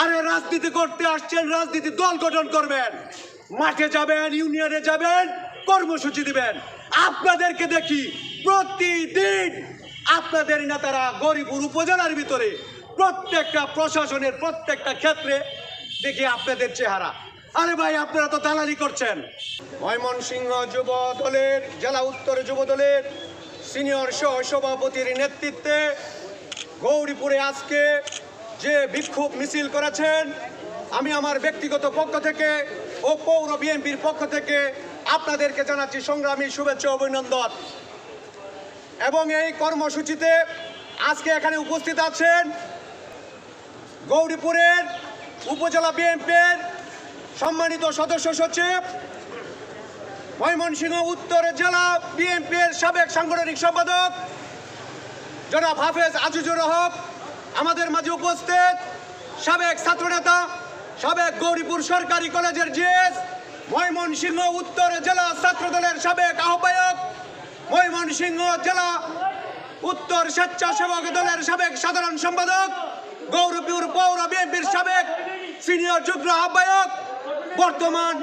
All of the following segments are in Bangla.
আরে রাজনীতি করতে আসছেন, রাজনীতি দল গঠন করবেন। মাঠে যাবেন ইউনিয়নে যাবেন, কর্মসূচি দিবেন। আপনাদেরকে দেখি প্রতিদিন আপনাদের নেতারা গরিপুর উপজেলার ভিতরে প্রত্যেকটা প্রশাসনের প্রত্যেকটা ক্ষেত্রে দেখি আপনাদের চেহারা। আরে ভাই, আপনারা তো দালালি করছেন। ময়মনসিংহ যুব দলের জেলা উত্তর যুব দলের সিনিয়র সহ সভাপতির নেতৃত্বে গৌরীপুরে আজকে যে বিক্ষোভ মিছিল করেছেন, আমি আমার ব্যক্তিগত পক্ষ থেকে ও পৌর বিএনপির পক্ষ থেকে আপনাদেরকে জানাচ্ছি সংগ্রামী শুভেচ্ছা অভিনন্দন। এবং এই কর্মসূচিতে আজকে এখানে উপস্থিত আছেন গৌরীপুরের উপজেলা বিএনপির সম্মানিত সদস্য সচিব, ময়মনসিংহ উত্তর জেলা বিএনপির সাবেক সাংগঠনিক সম্পাদক জনাব হাফেজ আজিজুর হক আমাদের মাঝে উপস্থিত সাবেক ছাত্রনেতা, সাবেক গৌরীপুর সরকারি কলেজের জিএস, ময়মনসিংহ উত্তর জেলা ছাত্রদলের সাবেক আহ্বায়ক, ময়মনসিংহ জেলা উত্তর স্বেচ্ছাসেবক দলের সাবেক সাধারণ সম্পাদক, গৌরীপুর পৌর বিএনপির সাবেক সিনিয়র যুগ্ম আহ্বায়ক, বর্তমান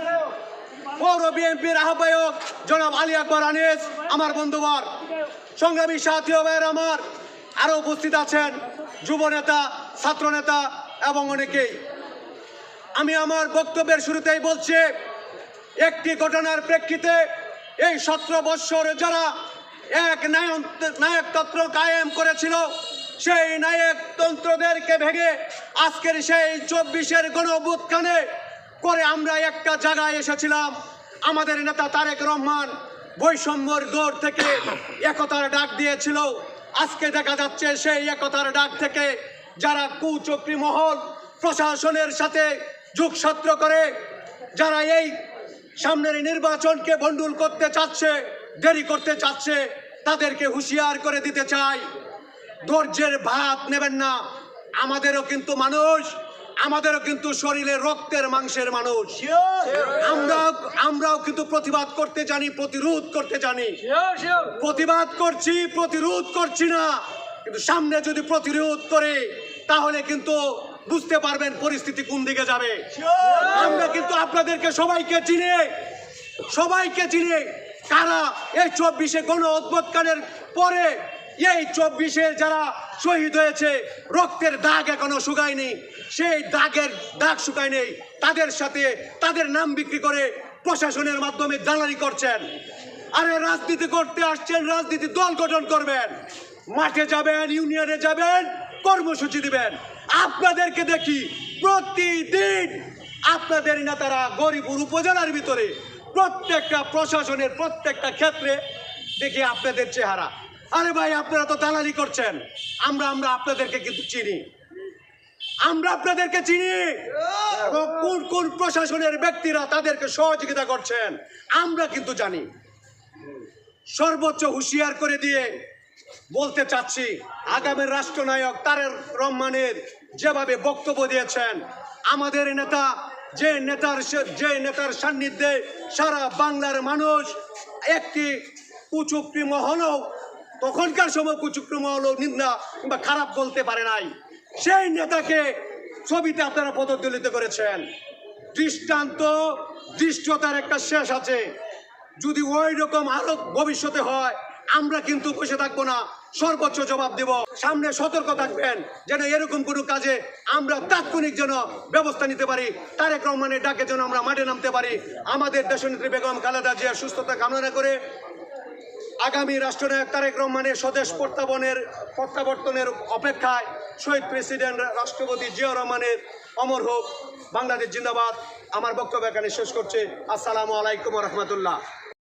পৌর বিএনপির আহ্বায়ক জনাব আলী আকবর আনিস, আমার বন্ধুবর, সংগ্রামী সাথী ভাইয়ের আমার আরও উপস্থিত আছেন। যুব নেতা, ছাত্র নেতা এবং অনেকেই। আমি আমার বক্তব্যের শুরুতেই বলছি, একটি ঘটনার প্রেক্ষিতে এই সতেরো বৎসর যারা এক নায়ক নায়কতন্ত্র কায়েম করেছিল, সেই নায়কতন্ত্রদেরকে ভেঙে আজকের সেই চব্বিশের গণ অভ্যুত্থানে করে আমরা একটা জায়গায় এসেছিলাম। আমাদের নেতা তারেক রহমান বৈষম্যর দৌড় থেকে একতার ডাক দিয়েছিল। আজকে দেখা যাচ্ছে সেই একতার ডাক থেকে যারা কুচক্রি মহল প্রশাসনের সাথে যুগসত্র করে যারা এই সামনের নির্বাচনকে বন্ডুল করতে চাচ্ছে দেরি করতে চাচ্ছে তাদেরকে হুঁশিয়ার করে দিতে চাই। ধৈর্যের ভাত নেবেন না। আমাদেরও কিন্তু মানুষ আমাদেরও কিন্তু শরীরে রক্তের মাংসের মানুষ। আমরা আমরাও কিন্তু প্রতিবাদ করতে জানি প্রতিরোধ করতে জানি। প্রতিবাদ করছি প্রতিরোধ করছি না। কিন্তু সামনে যদি প্রতিরোধ করে তাহলে কিন্তু বুঝতে পারবেন পরিস্থিতি কোন দিকে যাবে। আমরা কিন্তু আপনাদেরকে সবাইকে চিনে সবাইকে চিনে কারা এই চব্বিশে গণ অভ্যুত্থানের পরে এই চব্বিশে যারা শহীদ হয়েছে রক্তের দাগ এখনও শুকায়নি। সেই দাগের দাগ শুকায় নেই তাদের সাথে তাদের নাম বিক্রি করে প্রশাসনের মাধ্যমে দালালি করছেন। আরে রাজনীতি করতে আসছেন, রাজনীতি দল গঠন করবেন। মাঠে যাবেন, ইউনিয়নে যাবেন, কর্মসূচি দিবেন। আপনাদেরকে দেখি প্রতিদিন আপনাদের নেতারা গরিপুর উপজেলার ভিতরে প্রত্যেকটা প্রশাসনের প্রত্যেকটা ক্ষেত্রে দেখি আপনাদের চেহারা। আরে ভাই, আপনারা তো দালালি করছেন। আমরা আমরা আপনাদেরকে কিন্তু চিনি। আমরা আপনাদেরকে চিনি। প্রশাসনের ব্যক্তিরা তাদেরকে সহযোগিতা করছেন। আমরা কিন্তু জানি। সর্বোচ্চ হুঁশিয়ার করে দিয়ে বলতে চাচ্ছি, আগামীর রাষ্ট্রনায়ক তারের রহমানের যেভাবে বক্তব্য দিয়েছেন, আমাদের নেতা, যে নেতার যে নেতার সান্নিধ্যে সারা বাংলার মানুষ একটি কুচুক্রি মহলও, তখনকার সময় কুচুক্রি মহলও নিন্দা কিংবা খারাপ বলতে পারে নাই। সেই নেতাকে ছবিতে আপনারা পদদলিত করেছেন। দৃষ্টান্ত, দৃষ্টতার একটা শেষ আছে। যদি ওই রকম আরও ভবিষ্যতে হয়, আমরা কিন্তু বসে থাকব না। সর্বোচ্চ জবাব দেব। সামনে সতর্ক থাকবেন, যেন এরকম কোনো কাজে আমরা তাৎক্ষণিক যেন ব্যবস্থা নিতে পারি। তারেক রহমানের ডাকে যেন আমরা মাঠে নামতে পারি। আমাদের দেশনেত্রী বেগম খালেদা জিয়ার সুস্থতা কামনা করে আগামী রাষ্ট্রনায়ক তারেক রহমানের স্বদেশ প্রত্যাবনের প্রত্যাবর্তনের অপেক্ষায় শহীদ প্রেসিডেন্ট রাষ্ট্রপতি জিয়া রহমানের অমর হোক, বাংলাদেশ জিন্দাবাদ। আমার বক্তব্য এখানে শেষ করছে। আসসালামু আলাইকুম রহমতুল্লাহ।